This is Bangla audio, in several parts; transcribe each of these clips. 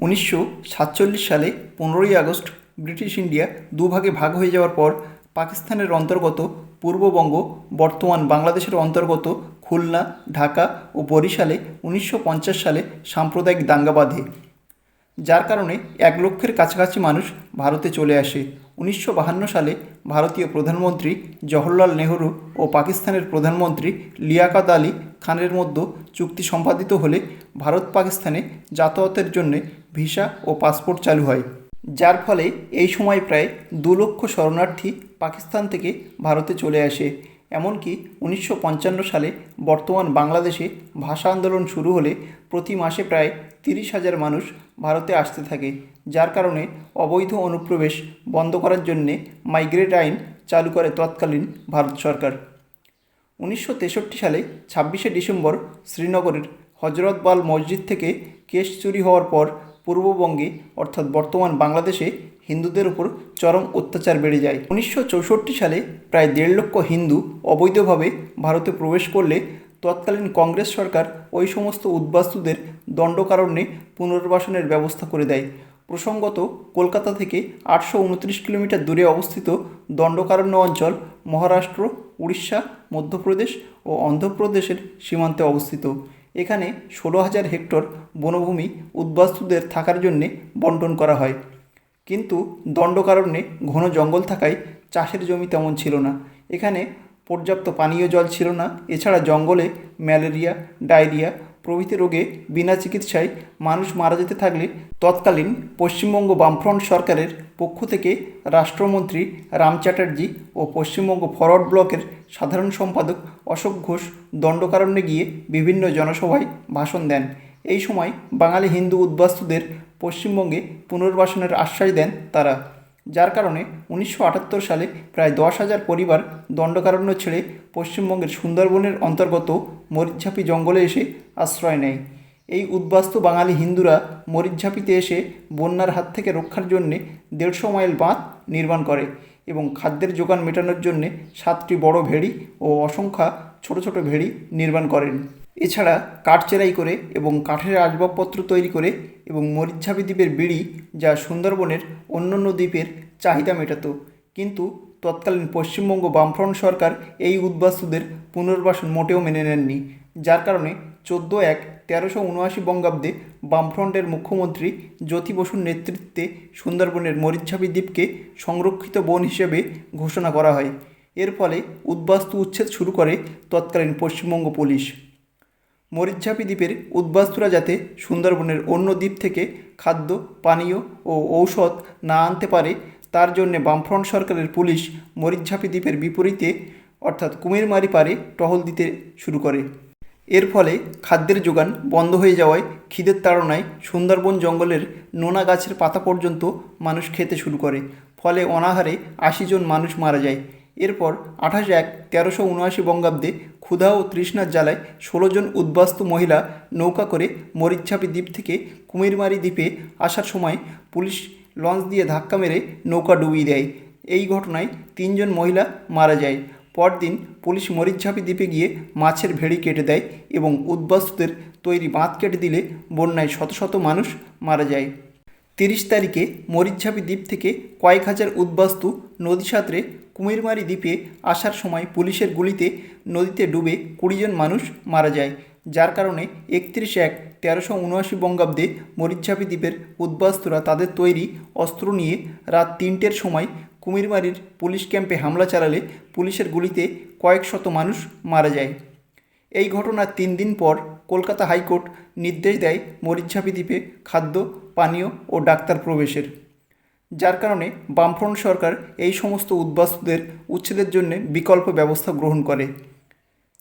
উনিশশো সাতচল্লিশ সালে পনেরোই আগস্ট ব্রিটিশ ইন্ডিয়া দুভাগে ভাগ হয়ে যাওয়ার পর পাকিস্তানের অন্তর্গত পূর্ববঙ্গ, বর্তমান বাংলাদেশের অন্তর্গত খুলনা, ঢাকা ও বরিশালে উনিশশো পঞ্চাশ সালে সাম্প্রদায়িক দাঙ্গা বাঁধে, যার কারণে এক লক্ষের কাছাকাছি মানুষ ভারতে চলে আসে। উনিশশো সালে ভারতীয় প্রধানমন্ত্রী জওহরলাল নেহরু ও পাকিস্তানের প্রধানমন্ত্রী লিয়াকাত আলী খানের মধ্যে চুক্তি সম্পাদিত হলে ভারত পাকিস্তানে যাতায়াতের জন্য ভিসা ও পাসপোর্ট চালু হয়, যার ফলে এই সময় প্রায় দু লক্ষ শরণার্থী পাকিস্তান থেকে ভারতে চলে আসে। এমনকি উনিশশো পঞ্চান্ন সালে বর্তমান বাংলাদেশে ভাষা আন্দোলন শুরু হলে প্রতি মাসে প্রায় তিরিশ হাজার মানুষ ভারতে আসতে থাকে, যার কারণে অবৈধ অনুপ্রবেশ বন্ধ করার জন্যে মাইগ্রেট আইন চালু করে তৎকালীন ভারত সরকার। উনিশশো তেষট্টি সালে ছাব্বিশে ডিসেম্বর শ্রীনগরের হজরতবাল মসজিদ থেকে কেশ চুরি হওয়ার পর পূর্ববঙ্গে, অর্থাৎ বর্তমান বাংলাদেশে হিন্দুদের উপর চরম অত্যাচার বেড়ে যায়। উনিশশো চৌষট্টি সালে প্রায় দেড় লক্ষ হিন্দু অবৈধভাবে ভারতে প্রবেশ করলে তৎকালীন কংগ্রেস সরকার ওই সমস্ত উদ্বাস্তুদের দণ্ডকারণ্যে পুনর্বাসনের ব্যবস্থা করে দেয়। প্রসঙ্গত, কলকাতা থেকে আটশো উনত্রিশ কিলোমিটার দূরে অবস্থিত দণ্ডকারণ্য অঞ্চল মহারাষ্ট্র, উড়িষ্যা, মধ্যপ্রদেশ ও অন্ধ্রপ্রদেশের সীমান্তে অবস্থিত। এখানে ষোলো হাজার হেক্টর বনভূমি উদ্বাস্তুদের থাকার জন্যে বন্টন করা হয়। কিন্তু দণ্ডকারণ্যে ঘন জঙ্গল থাকায় চাষের জমি তেমন ছিল না। এখানে পর্যাপ্ত পানীয় জল ছিল না। এছাড়া জঙ্গলে ম্যালেরিয়া, ডায়রিয়া প্রভৃতি রোগে বিনা চিকিৎসায় মানুষ মারা যেতে থাকলে তৎকালীন পশ্চিমবঙ্গ বামফ্রন্ট সরকারের পক্ষ থেকে রাষ্ট্রমন্ত্রী রাম চ্যাটার্জি ও পশ্চিমবঙ্গ ফরওয়ার্ড ব্লকের সাধারণ সম্পাদক অশোক ঘোষ দণ্ডকারণ্যে গিয়ে বিভিন্ন জনসভায় ভাষণ দেন। এই সময় বাঙালি হিন্দু উদ্বাস্তুদের পশ্চিমবঙ্গে পুনর্বাসনের আশ্বাস দেন তারা, যার কারণে উনিশশো আটাত্তর সালে প্রায় দশ হাজার পরিবার দণ্ডকারণ্য ছেড়ে পশ্চিমবঙ্গের সুন্দরবনের অন্তর্গত মরিচঝাপি জঙ্গলে এসে আশ্রয় নেয়। এই উদ্বাস্তু বাঙালি হিন্দুরা মরিচঝাপিতে এসে বন্যার হাত থেকে রক্ষার জন্যে দেড়শো মাইল বাঁধ নির্মাণ করে এবং খাদ্যের যোগান মেটানোর জন্যে সাতটি বড় ভেড়ি ও অসংখ্য ছোট ছোট ভেড়ি নির্মাণ করেন। এছাড়া কাঠ চেরাই করে এবং কাঠের আসবাবপত্র তৈরি করে এবং মরিচঝাপি দ্বীপের বিড়ি যা সুন্দরবনের অন্যান্য দ্বীপের চাহিদা মেটাতো। কিন্তু তৎকালীন পশ্চিমবঙ্গ বামফ্রন্ট সরকার এই উদ্বাস্তুদের পুনর্বাসন মোটেও মেনে নেননি, যার কারণে চোদ্দ এক তেরোশো উনআশি বঙ্গাব্দে বামফ্রন্টের মুখ্যমন্ত্রী জ্যোতি বসুর নেতৃত্বে সুন্দরবনের মরিচঝাপি দ্বীপকে সংরক্ষিত বন হিসেবে ঘোষণা করা হয়। এর ফলে উদ্বাস্তু উচ্ছেদ শুরু করে তৎকালীন পশ্চিমবঙ্গ পুলিশ। মরিচঝাপি দ্বীপের উদ্বাস্তুরা যাতে সুন্দরবনের অন্য দ্বীপ থেকে খাদ্য, পানীয় ও ঔষধ না আনতে পারে, তার জন্যে বামফ্রন্ট সরকারের পুলিশ মরিচঝাপি দ্বীপের বিপরীতে, অর্থাৎ কুমিরমারি পারে টহল দিতে শুরু করে। এর ফলে খাদ্যের যোগান বন্ধ হয়ে যাওয়ায় খিদের তাড়নায় সুন্দরবন জঙ্গলের নোনা গাছের পাতা পর্যন্ত মানুষ খেতে শুরু করে। ফলে অনাহারে আশি জন মানুষ মারা যায়। এরপর আঠাশ এক তেরোশো উনআশি বঙ্গাব্দে ক্ষুধা ও তৃষ্ণার জ্বালায় ষোলো জন উদ্বাস্তু মহিলা নৌকা করে মরিচ্ছাপি দ্বীপ থেকে কুমিরমারি দ্বীপে আসার সময় পুলিশ লঞ্চ দিয়ে ধাক্কা মেরে নৌকা ডুবিয়ে দেয়। এই ঘটনায় তিনজন মহিলা মারা যায়। পরদিন পুলিশ মরিচঝাপি দ্বীপে গিয়ে মাছের ভেড়ি কেটে দেয় এবং উদ্বাস্তুদের তৈরি বাঁধ কেটে দিলে বন্যায় শত শত মানুষ মারা যায়। তিরিশ তারিখে মরিচঝাপি দ্বীপ থেকে কয়েক হাজার উদ্বাস্তু নদী সাঁতরে কুমিরমারি দ্বীপে আসার সময় পুলিশের গুলিতে নদীতে ডুবে কুড়িজন মানুষ মারা যায়, যার কারণে একত্রিশ এক তেরোশো উনআশি বঙ্গাব্দে মরিচঝাপি দ্বীপের উদ্বাস্তুরা তাদের তৈরি অস্ত্র নিয়ে রাত তিনটের সময় কুমিরমারির পুলিশ ক্যাম্পে হামলা চালালে পুলিশের গুলিতে কয়েক শত মানুষ মারা যায়। এই ঘটনার তিন দিন পর কলকাতা হাইকোর্ট নির্দেশ দেয় মরিচঝাপি দ্বীপে খাদ্য, পানীয় ও ডাক্তার প্রবেশের। যার কারণে বামফ্রন্ট সরকার এই সমস্ত উদ্বাস্তুদের উচ্ছেদের জন্য বিকল্প ব্যবস্থা গ্রহণ করে।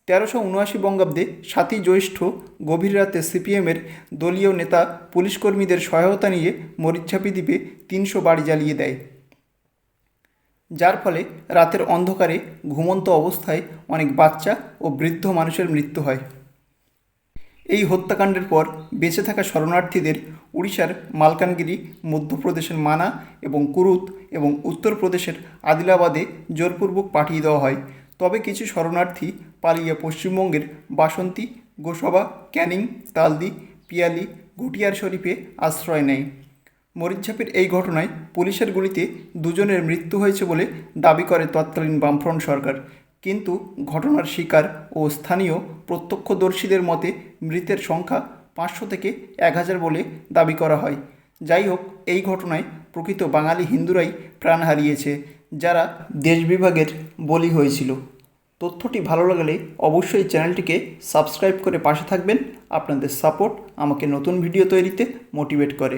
তেরোশো উনআশি বঙ্গাব্দে সাতই জ্যৈষ্ঠ গভীর রাতে সিপিএমের দলীয় নেতা পুলিশকর্মীদের সহায়তা নিয়ে মরিচ্ছাপি দ্বীপে তিনশো বাড়ি জ্বালিয়ে দেয়। যার ফলে রাতের অন্ধকারে ঘুমন্ত অবস্থায় অনেক বাচ্চা ও বৃদ্ধ মানুষের মৃত্যু হয়। এই হত্যাকাণ্ডের পর বেঁচে থাকা শরণার্থীদের উড়িষ্যার মালকানগিরি, মধ্যপ্রদেশের মানা এবং কুরুত এবং উত্তরপ্রদেশের আদিলাবাদে জোরপূর্বক পাঠিয়ে দেওয়া হয়। তবে কিছু শরণার্থী পালিয়ে পশ্চিমবঙ্গের বাসন্তী, গোসবা, ক্যানিং, তালদি, পিয়ালি ঘুটিয়ার শরীফে আশ্রয় নেয়। মরিচঝাপের এই ঘটনায় পুলিশের গুলিতে দুজনের মৃত্যু হয়েছে বলে দাবি করে তৎকালীন বামফ্রন্ট সরকার। কিন্তু ঘটনার শিকার ও স্থানীয় প্রত্যক্ষদর্শীদের মতে মৃতের সংখ্যা পাঁচশো থেকে এক হাজার বলে দাবি করা হয়। যাই হোক, এই ঘটনায় প্রকৃত বাঙালি হিন্দুরাই প্রাণ হারিয়েছে, যারা দেশ বিভাগের বলি হয়েছিল। তথ্যটি ভালো লাগলে অবশ্যই চ্যানেলটিকে সাবস্ক্রাইব করে পাশে থাকবেন। আপনাদের সাপোর্ট আমাকে নতুন ভিডিও তৈরিতে মোটিভেট করে।